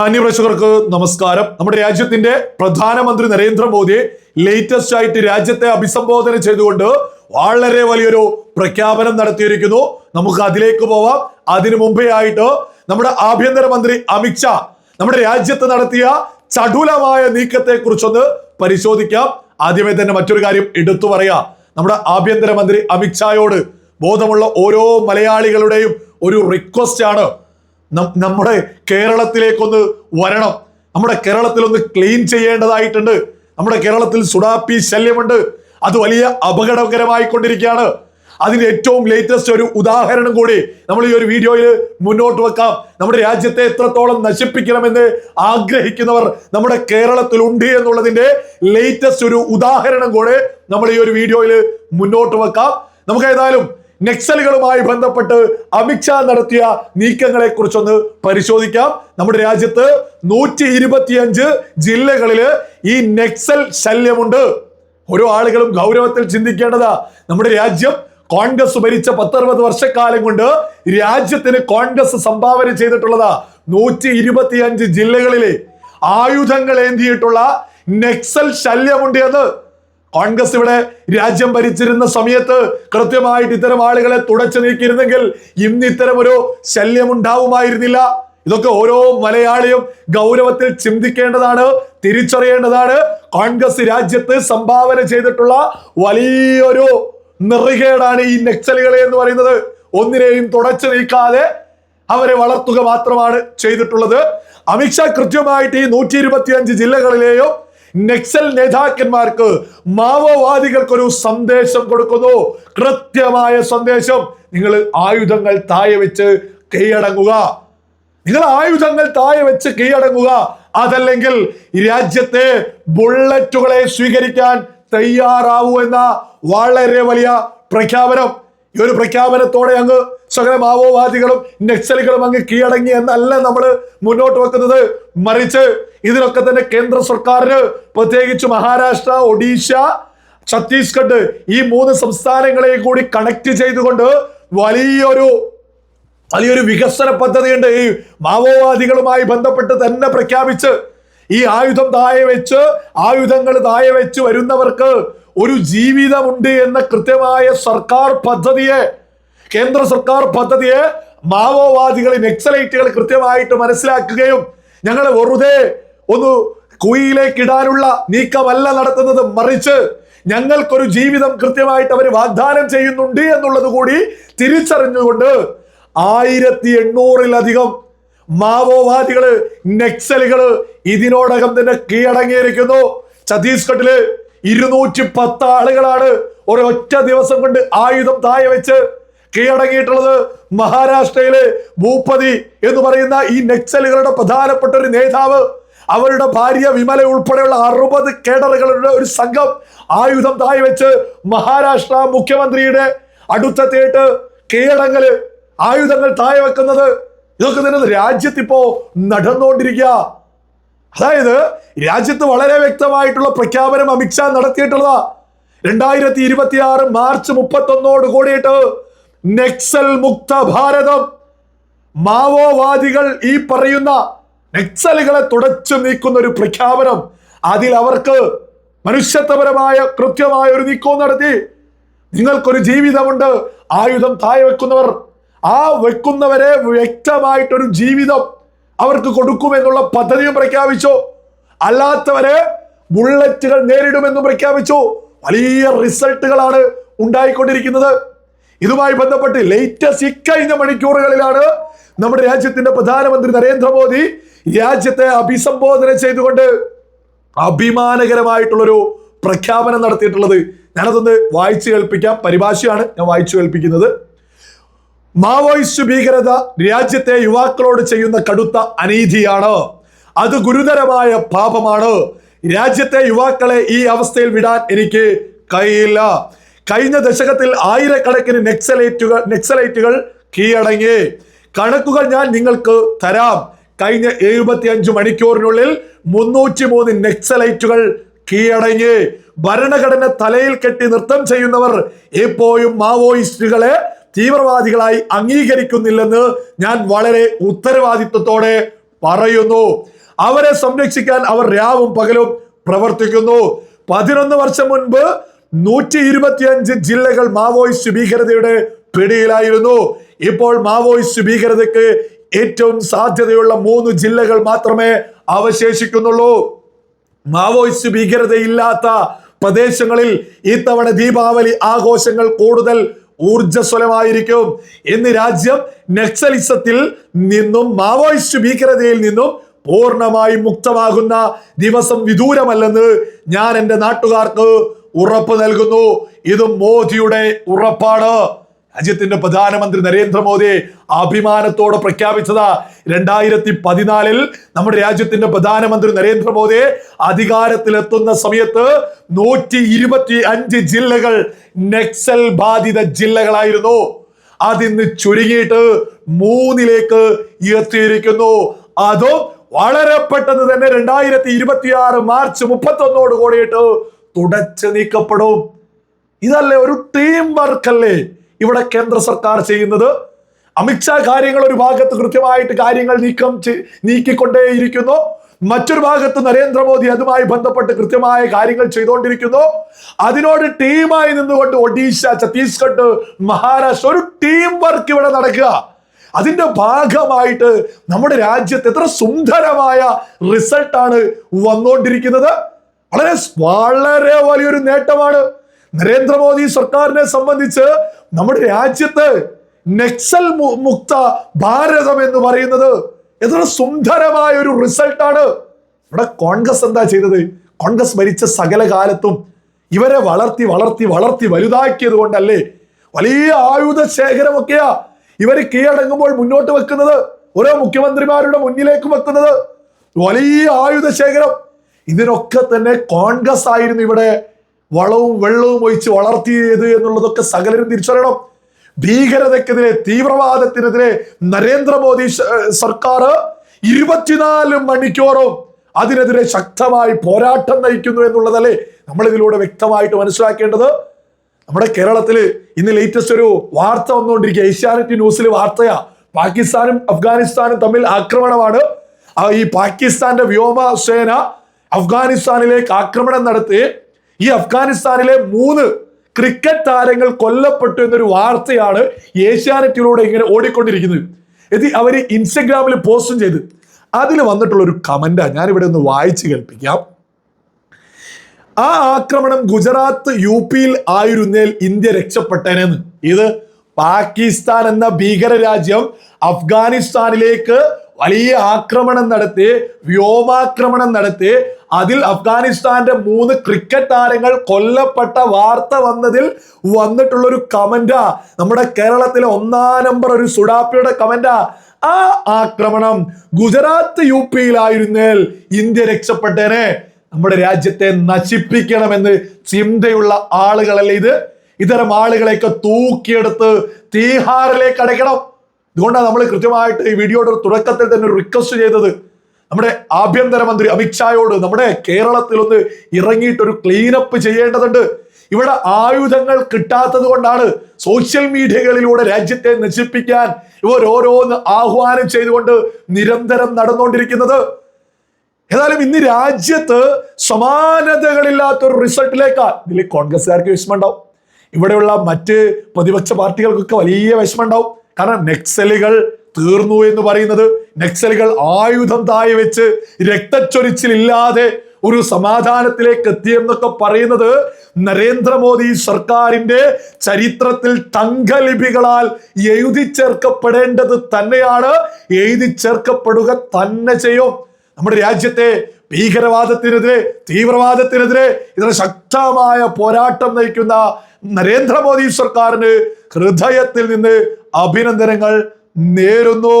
മാന്യപ്രേക്ഷകർക്ക് നമസ്കാരം. നമ്മുടെ രാജ്യത്തിന്റെ പ്രധാനമന്ത്രി നരേന്ദ്രമോദി ലേറ്റസ്റ്റ് ആയിട്ട് രാജ്യത്തെ അഭിസംബോധന ചെയ്തുകൊണ്ട് വളരെ വലിയൊരു പ്രഖ്യാപനം നടത്തിയിരിക്കുന്നു. നമുക്ക് അതിലേക്ക് പോവാം. അതിനു മുമ്പേ ആയിട്ട് നമ്മുടെ ആഭ്യന്തരമന്ത്രി അമിത്ഷാ നമ്മുടെ രാജ്യത്ത് നടത്തിയ ചടുലമായ നീക്കത്തെ കുറിച്ചൊന്ന് പരിശോധിക്കാം. ആദ്യമേ തന്നെ മറ്റൊരു കാര്യം എടുത്തു പറയാം. നമ്മുടെ ആഭ്യന്തരമന്ത്രി അമിത്ഷായോട് ബോധമുള്ള ഓരോ മലയാളികളുടെയും ഒരു റിക്വസ്റ്റ് ആണ്. നമ്മുടെ കേരളത്തിലേക്കൊന്ന് വരണം. നമ്മുടെ കേരളത്തിൽ ഒന്ന് ക്ലീൻ ചെയ്യേണ്ടതായിട്ടുണ്ട്. നമ്മുടെ കേരളത്തിൽ സുഡാപ്പി ശല്യമുണ്ട്. അത് വലിയ അപകടകരമായി കൊണ്ടിരിക്കുകയാണ് അതിന് ഏറ്റവും ലേറ്റസ്റ്റ് ഒരു ഉദാഹരണം കൂടി നമ്മൾ ഈ ഒരു വീഡിയോയിൽ മുന്നോട്ട് വെക്കാം. നമ്മുടെ രാജ്യത്തെ എത്രത്തോളം നശിപ്പിക്കണമെന്ന് ആഗ്രഹിക്കുന്നവർ നമ്മുടെ കേരളത്തിൽ ഉണ്ട് എന്നുള്ളതിന്റെ ലേറ്റസ്റ്റ് ഒരു ഉദാഹരണം കൂടെ നമ്മൾ ഈ ഒരു വീഡിയോയിൽ മുന്നോട്ട് വെക്കാം. നമുക്ക് ഏതായാലും നക്സലുകളുമായി ബന്ധപ്പെട്ട് അമിത്ഷാ നടത്തിയ നീക്കങ്ങളെ കുറിച്ചൊന്ന് പരിശോധിക്കാം. നമ്മുടെ രാജ്യത്ത് നൂറ്റി ഇരുപത്തിയഞ്ച് ജില്ലകളിൽ ഈ നെക്സൽ ശല്യമുണ്ട്. ഓരോ ആളുകളും ഗൗരവത്തിൽ ചിന്തിക്കേണ്ടതാ. നമ്മുടെ രാജ്യം കോൺഗ്രസ് ഭരിച്ച പത്തറുപത് വർഷക്കാലം കൊണ്ട് രാജ്യത്തിന് കോൺഗ്രസ് സംഭാവന ചെയ്തിട്ടുള്ളതാ. നൂറ്റി ഇരുപത്തിയഞ്ച് ജില്ലകളിലെ ആയുധങ്ങൾ ഏന്തിയിട്ടുള്ള നെക്സൽ ശല്യമുണ്ട് എന്ന്. കോൺഗ്രസ് ഇവിടെ രാജ്യം ഭരിച്ചിരുന്ന സമയത്ത് കൃത്യമായിട്ട് ഇത്തരം ആളുകളെ തുടച്ചു നീക്കിയിരുന്നെങ്കിൽ ഇന്ന് ഇത്തരം ഒരു ശല്യം ഉണ്ടാവുമായിരുന്നില്ല ഇതൊക്കെ ഓരോ മലയാളിയും ഗൗരവത്തിൽ ചിന്തിക്കേണ്ടതാണ് തിരിച്ചറിയേണ്ടതാണ്. കോൺഗ്രസ് രാജ്യത്ത് സംഭാവന ചെയ്തിട്ടുള്ള വലിയൊരു നിറികേടാണ് ഈ നക്സലുകളെ എന്ന് പറയുന്നത്. ഒന്നിനെയും തുടച്ചു നീക്കാതെ അവരെ വളർത്തുക മാത്രമാണ് ചെയ്തിട്ടുള്ളത്. അമിത്ഷാ കൃത്യമായിട്ട് ഈ നൂറ്റി ഇരുപത്തിയഞ്ച് ജില്ലകളിലെയും നക്സൽ നേതാക്കന്മാർക്ക് മാവോവാദികൾക്കൊരു സന്ദേശം കൊടുക്കുന്നു. കൃത്യമായ സന്ദേശം. നിങ്ങൾ ആയുധങ്ങൾ താഴെ വെച്ച് കീഴടങ്ങുക. നിങ്ങൾ ആയുധങ്ങൾ താഴെ വെച്ച് കീഴടങ്ങുക. അതല്ലെങ്കിൽ രാജ്യത്തെ ബുള്ളറ്റുകളെ സ്വീകരിക്കാൻ തയ്യാറാവൂ എന്ന വളരെ വലിയ പ്രഖ്യാപനം. ഈ ഒരു പ്രഖ്യാപനത്തോടെ അങ്ങ് സകല മാവോവാദികളും നക്സലുകളും അങ്ങ് കീഴടങ്ങി എന്നല്ല നമ്മൾ മുന്നോട്ട് വെക്കുന്നത്. മറിച്ച് ഇതിനൊക്കെ തന്നെ കേന്ദ്ര സർക്കാരിന് പ്രത്യേകിച്ച് മഹാരാഷ്ട്ര ഒഡീഷ ഛത്തീസ്ഗഡ് ഈ മൂന്ന് സംസ്ഥാനങ്ങളെയും കൂടി കണക്ട് ചെയ്തുകൊണ്ട് വലിയൊരു വലിയൊരു വികസന പദ്ധതിയുണ്ട്. ഈ മാവോവാദികളുമായി ബന്ധപ്പെട്ട് തന്നെ പ്രഖ്യാപിച്ച് ഈ ആയുധം താഴെ വെച്ച് ആയുധങ്ങൾ താഴെ വെച്ച് വരുന്നവർക്ക് ഒരു ജീവിതമുണ്ട് എന്ന കൃത്യമായ സർക്കാർ പദ്ധതിയെ കേന്ദ്ര സർക്കാർ പദ്ധതിയെ മാവോവാദികൾ നക്സലൈറ്റുകൾ കൃത്യമായിട്ട് മനസ്സിലാക്കുകയും ഞങ്ങൾ വെറുതെ ഒന്ന് കുയിലേക്ക് ഇടാനുള്ള നീക്കമല്ല നടത്തുന്നത് മറിച്ച് ഞങ്ങൾക്കൊരു ജീവിതം കൃത്യമായിട്ട് അവർ വാഗ്ദാനം ചെയ്യുന്നുണ്ട് എന്നുള്ളത് കൂടി തിരിച്ചറിഞ്ഞുകൊണ്ട് ആയിരത്തി എണ്ണൂറിലധികം മാവോവാദികൾ നക്സലുകൾ ഇതിനോടകം തന്നെ കീഴടങ്ങിയിരിക്കുന്നു. ഛത്തീസ്ഗഡിൽ ഇരുന്നൂറ്റി പത്ത് ആളുകളാണ് ഒരൊറ്റ ദിവസം കൊണ്ട് ആയുധം താഴെ വെച്ച് കീഴടങ്ങിയിട്ടുള്ളത്. മഹാരാഷ്ട്രയിലെ ഭൂപതി എന്ന് പറയുന്ന ഈ നക്സലുകളുടെ പ്രധാനപ്പെട്ട ഒരു നേതാവ് അവരുടെ ഭാര്യ വിമല ഉൾപ്പെടെയുള്ള അറുപത് കേഡറുകളുടെ ഒരു സംഘം ആയുധം തായി വെച്ച് മഹാരാഷ്ട്ര മുഖ്യമന്ത്രിയുടെ അടുത്തെത്തിയിട്ട് കീഴടങ്ങൽ ആയുധങ്ങൾ താഴെ വെക്കുന്നത്. ഇതൊക്കെ തന്നെ രാജ്യത്തിപ്പോ നടന്നുകൊണ്ടിരിക്കുക. അതായത് രാജ്യത്ത് വളരെ വ്യക്തമായിട്ടുള്ള പ്രഖ്യാപനം അമിത്ഷാ നടത്തിയിട്ടുള്ളതാ. രണ്ടായിരത്തി ഇരുപത്തി ആറ് മാർച്ച് മുപ്പത്തൊന്നോട് കൂടിയിട്ട് നെക്സൽ മുക്ത ഭാരതം. മാവോവാദികൾ ഈ പറയുന്ന നക്സലുകളെ തുടച്ചു നീക്കുന്ന ഒരു പ്രഖ്യാപനം. അതിൽ അവർക്ക് മനുഷ്യത്വപരമായ കൃത്യമായ ഒരു നീക്കവും നടത്തി. നിങ്ങൾക്കൊരു ജീവിതമുണ്ട്. ആയുധം താഴെ വെക്കുന്നവർ ആ വെക്കുന്നവരെ വ്യക്തമായിട്ടൊരു ജീവിതം അവർക്ക് കൊടുക്കുമെന്നുള്ള പദ്ധതിയും പ്രഖ്യാപിച്ചു. അല്ലാത്തവരെ ബുള്ളറ്റുകൾ നേരിടുമെന്നും പ്രഖ്യാപിച്ചു. വലിയ റിസൾട്ടുകളാണ് ഉണ്ടായിക്കൊണ്ടിരിക്കുന്നത്. ഇതുമായി ബന്ധപ്പെട്ട് ലേറ്റസ്റ്റ് ഇക്കഴിഞ്ഞ മണിക്കൂറുകളിലാണ് നമ്മുടെ രാജ്യത്തിന്റെ പ്രധാനമന്ത്രി നരേന്ദ്രമോദി രാജ്യത്തെ അഭിസംബോധന ചെയ്തുകൊണ്ട് അഭിമാനകരമായിട്ടുള്ളൊരു പ്രഖ്യാപനം നടത്തിയിട്ടുള്ളത്. ഞാനതൊന്ന് വായിച്ചു കേൾപ്പിക്കാം. പരിഭാഷയാണ് ഞാൻ വായിച്ചു കേൾപ്പിക്കുന്നത്. മാവോയിസ്റ്റ് ഭീകരത രാജ്യത്തെ യുവാക്കളോട് ചെയ്യുന്ന കടുത്ത അനീതിയാണ്. അത് ഗുരുതരമായ പാപമാണ്. രാജ്യത്തെ യുവാക്കളെ ഈ അവസ്ഥയിൽ വിടാൻ എനിക്ക് കഴിയില്ല. കഴിഞ്ഞ ദശകത്തിൽ ആയിരക്കണക്കിന് നെക്സലൈറ്റുകൾ നെക്സലൈറ്റുകൾ കീഴടങ്ങി. കണക്കുകൾ ഞാൻ നിങ്ങൾക്ക് തരാം. കഴിഞ്ഞ എഴുപത്തി അഞ്ച് മണിക്കൂറിനുള്ളിൽ മുന്നൂറ്റി മൂന്ന് നെക്സലൈറ്റുകൾ കീഴടങ്ങി. ഭരണഘടന തലയിൽ കെട്ടി നൃത്തം ചെയ്യുന്നവർ എപ്പോഴും മാവോയിസ്റ്റുകളെ തീവ്രവാദികളായി അംഗീകരിക്കുന്നില്ലെന്ന് ഞാൻ വളരെ ഉത്തരവാദിത്വത്തോടെ പറയുന്നു. അവരെ സംരക്ഷിക്കാൻ അവർ രാവും പകലും പ്രവർത്തിക്കുന്നു. പതിനൊന്ന് വർഷം മുൻപ് നൂറ്റി ഇരുപത്തിയഞ്ച് ജില്ലകൾ മാവോയിസ്റ്റ് ഭീകരതയുടെ പിടിയിലായിരുന്നു. ഇപ്പോൾ മാവോയിസ്റ്റ് ഭീകരതയ്ക്ക് ഏറ്റവും സാധ്യതയുള്ള മൂന്ന് ജില്ലകൾ മാത്രമേ അവശേഷിക്കുന്നുള്ളൂ. മാവോയിസ്റ്റ് ഭീകരതയില്ലാത്ത പ്രദേശങ്ങളിൽ ഇത്തവണ ദീപാവലി ആഘോഷങ്ങൾ കൂടുതൽ ഊർജസ്വലമായിരിക്കും ഇന്ന് രാജ്യം നക്സലിസത്തിൽ നിന്നും മാവോയിസ്റ്റ് ഭീകരതയിൽ നിന്നും പൂർണമായി മുക്തമാകുന്ന ദിവസം വിദൂരമല്ലെന്ന് ഞാൻ എന്റെ നാട്ടുകാർക്ക് ഉറപ്പ് നൽകുന്നു. ഇത് മോദിയുടെ ഉറപ്പാണ്. രാജ്യത്തിന്റെ പ്രധാനമന്ത്രി നരേന്ദ്രമോദി അഭിമാനത്തോടെ പ്രഖ്യാപിച്ചത്. രണ്ടായിരത്തി പതിനാലിൽ നമ്മുടെ രാജ്യത്തിന്റെ പ്രധാനമന്ത്രി നരേന്ദ്രമോദി അധികാരത്തിലെത്തുന്ന സമയത്ത് നൂറ്റി ഇരുപത്തി അഞ്ച് ജില്ലകൾ നക്സൽ ബാധിത ജില്ലകളായിരുന്നു. അതിന്ന് ചുരുങ്ങിയിട്ട് മൂന്നിലേക്ക് എത്തിയിരിക്കുന്നു അതും വളരെ പെട്ടെന്ന് തന്നെ രണ്ടായിരത്തി ഇരുപത്തി ആറ് മാർച്ച് മുപ്പത്തി ഒന്നോട് കൂടിയിട്ട് തുടച്ചു നീക്കപ്പെടും. ഇതല്ലേ ഒരു ടീം വർക്ക് അല്ലേ? ഇവിടെ കേന്ദ്ര സർക്കാർ ചെയ്യുന്നത്. അമിത്ഷാ കാര്യങ്ങൾ ഒരു ഭാഗത്ത് കൃത്യമായിട്ട് കാര്യങ്ങൾ നീക്കം നീക്കിക്കൊണ്ടേയിരിക്കുന്നു. മറ്റൊരു ഭാഗത്ത് നരേന്ദ്രമോദി അതുമായി ബന്ധപ്പെട്ട് കൃത്യമായ കാര്യങ്ങൾ ചെയ്തുകൊണ്ടിരിക്കുന്നു അതിനോട് ടീമായി നിന്നുകൊണ്ട് ഒഡീഷ ഛത്തീസ്ഗഡ് മഹാരാഷ്ട്ര ഒരു ടീം വർക്ക് ഇവിടെ നടക്കുക. അതിന്റെ ഭാഗമായിട്ട് നമ്മുടെ രാജ്യത്ത് എത്ര സുന്ദരമായ റിസൾട്ടാണ് വന്നുകൊണ്ടിരിക്കുന്നത് വളരെ വളരെ വലിയൊരു നേട്ടമാണ് നരേന്ദ്രമോദി സർക്കാരിനെ സംബന്ധിച്ച് നമ്മുടെ രാജ്യത്ത് നക്സൽ മുക്ത ഭാരതം എന്ന് പറയുന്നത് എത്ര സുന്ദരമായ ഒരു റിസൾട്ടാണ്. ഇവിടെ കോൺഗ്രസ് എന്താ ചെയ്തത്? കോൺഗ്രസ് ഭരിച്ച സകല കാലത്തും ഇവരെ വളർത്തി വളർത്തി വളർത്തി വലുതാക്കിയത് കൊണ്ടല്ലേ വലിയ ആയുധ ശേഖരമൊക്കെയാ ഇവർ കീഴടങ്ങുമ്പോൾ മുന്നോട്ട് വെക്കുന്നത്. ഓരോ മുഖ്യമന്ത്രിമാരുടെ മുന്നിലേക്ക് വെക്കുന്നത്. വലിയ ആയുധ ശേഖരം ഇതിനൊക്കെ തന്നെ കോൺഗ്രസ് ആയിരുന്നു ഇവിടെ വളവും വെള്ളവും ഒഴിച്ച് വളർത്തിയത് എന്നുള്ളതൊക്കെ സകലരും തിരിച്ചറിയണം. ഭീകരതയ്ക്കെതിരെ തീവ്രവാദത്തിനെതിരെ നരേന്ദ്രമോദി സർക്കാർ ഇരുപത്തിനാല് മണിക്കൂറും അതിനെതിരെ ശക്തമായി പോരാട്ടം നയിക്കുന്നു എന്നുള്ളതല്ലേ നമ്മൾ ഇതിലൂടെ വ്യക്തമായിട്ട് മനസ്സിലാക്കേണ്ടത്. നമ്മുടെ കേരളത്തിൽ ഇന്ന് ലേറ്റസ്റ്റ് ഒരു വാർത്ത വന്നുകൊണ്ടിരിക്കുക. ഏഷ്യാനെറ്റ് ന്യൂസിൽ വാർത്തയാ. പാകിസ്ഥാനും അഫ്ഗാനിസ്ഥാനും തമ്മിൽ ആക്രമണമാണ്. ഈ പാകിസ്ഥാന്റെ വ്യോമസേന അഫ്ഗാനിസ്ഥാനിലേക്ക് ആക്രമണം നടത്തി ഈ അഫ്ഗാനിസ്ഥാനിലെ മൂന്ന് ക്രിക്കറ്റ് താരങ്ങൾ കൊല്ലപ്പെട്ടു എന്നൊരു വാർത്തയാണ് ഏഷ്യാനെറ്റിലൂടെ ഇങ്ങനെ ഓടിക്കൊണ്ടിരിക്കുന്നത്. ഇത് അവർ ഇൻസ്റ്റഗ്രാമിൽ പോസ്റ്റും ചെയ്ത്. അതിൽ വന്നിട്ടുള്ള ഒരു കമന്റാ ഞാനിവിടെ ഒന്ന് വായിച്ചു കേൾപ്പിക്കാം. ആ ആക്രമണം ഗുജറാത്ത് യു പിയിൽ ആയിരുന്നേൽ ഇന്ത്യ രക്ഷപ്പെട്ടേനെന്ന്. ഇത് പാകിസ്ഥാൻ എന്ന ഭീകര രാജ്യം അഫ്ഗാനിസ്ഥാനിലേക്ക് വലിയ ആക്രമണം നടത്തി വ്യോമാക്രമണം നടത്തി അതിൽ അഫ്ഗാനിസ്ഥാന്റെ മൂന്ന് ക്രിക്കറ്റ് താരങ്ങൾ കൊല്ലപ്പെട്ട വാർത്ത വന്നതിൽ വന്നിട്ടുള്ള ഒരു കമന്റാ നമ്മുടെ കേരളത്തിലെ ഒന്നാം നമ്പർ ഒരു സുഡാപ്പിയുടെ കമന്റാ ആ. ആക്രമണം ഗുജറാത്ത് യു പിയിലായിരുന്നേൽ ഇന്ത്യ രക്ഷപ്പെട്ടേനെ. നമ്മുടെ രാജ്യത്തെ നശിപ്പിക്കണമെന്ന് ചിന്തയുള്ള ആളുകളല്ലേ ഇത്? ഇത്തരം ആളുകളെയൊക്കെ തൂക്കിയെടുത്ത് തീഹാറിലേക്ക് അടയ്ക്കണം. ഇതുകൊണ്ടാണ് നമ്മൾ കൃത്യമായിട്ട് ഈ വീഡിയോയുടെ തുടക്കത്തിൽ തന്നെ റിക്വസ്റ്റ് ചെയ്തത്. നമ്മുടെ ആഭ്യന്തരമന്ത്രി അമിത്ഷായോട് നമ്മുടെ കേരളത്തിൽ ഒന്ന് ഇറങ്ങിയിട്ട് ഒരു ക്ലീനപ്പ് ചെയ്യേണ്ടതുണ്ട്. ഇവിടെ ആയുധങ്ങൾ കിട്ടാത്തത് കൊണ്ടാണ് സോഷ്യൽ മീഡിയകളിലൂടെ രാജ്യത്തെ നശിപ്പിക്കാൻ ഇവർ ഓരോന്ന് ആഹ്വാനം ചെയ്തുകൊണ്ട് നിരന്തരം നടന്നുകൊണ്ടിരിക്കുന്നത്. ഏതായാലും ഇന്ന് രാജ്യത്ത് സമാനതകളില്ലാത്ത ഒരു ഇതിൽ കോൺഗ്രസ്സുകാർക്ക് വിഷമം ഉണ്ടാവും ഇവിടെയുള്ള മറ്റ് പ്രതിപക്ഷ പാർട്ടികൾക്കൊക്കെ വലിയ വിഷമം ഉണ്ടാവും കാരണം നെക്സലുകൾ തീർന്നു എന്ന് പറയുന്നത് നക്സലുകൾ ആയുധം താഴെ വെച്ച് രക്തച്ചൊരിച്ചിലില്ലാതെ ഒരു സമാധാനത്തിലേക്ക് എത്തിയെന്നൊക്കെ പറയുന്നത് നരേന്ദ്രമോദി സർക്കാരിന്റെ ചരിത്രത്തിൽ തങ്കലിപികളാൽ എഴുതി ചേർക്കപ്പെടേണ്ടത് തന്നെയാണ്. എഴുതി ചേർക്കപ്പെടുക തന്നെ ചെയ്യും. നമ്മുടെ രാജ്യത്തെ ഭീകരവാദത്തിനെതിരെ തീവ്രവാദത്തിനെതിരെ ഇതിന് ശക്തമായ പോരാട്ടം നയിക്കുന്ന നരേന്ദ്രമോദി സർക്കാരിന് ഹൃദയത്തിൽ നിന്ന് അഭിനന്ദനങ്ങൾ നേരുന്നു.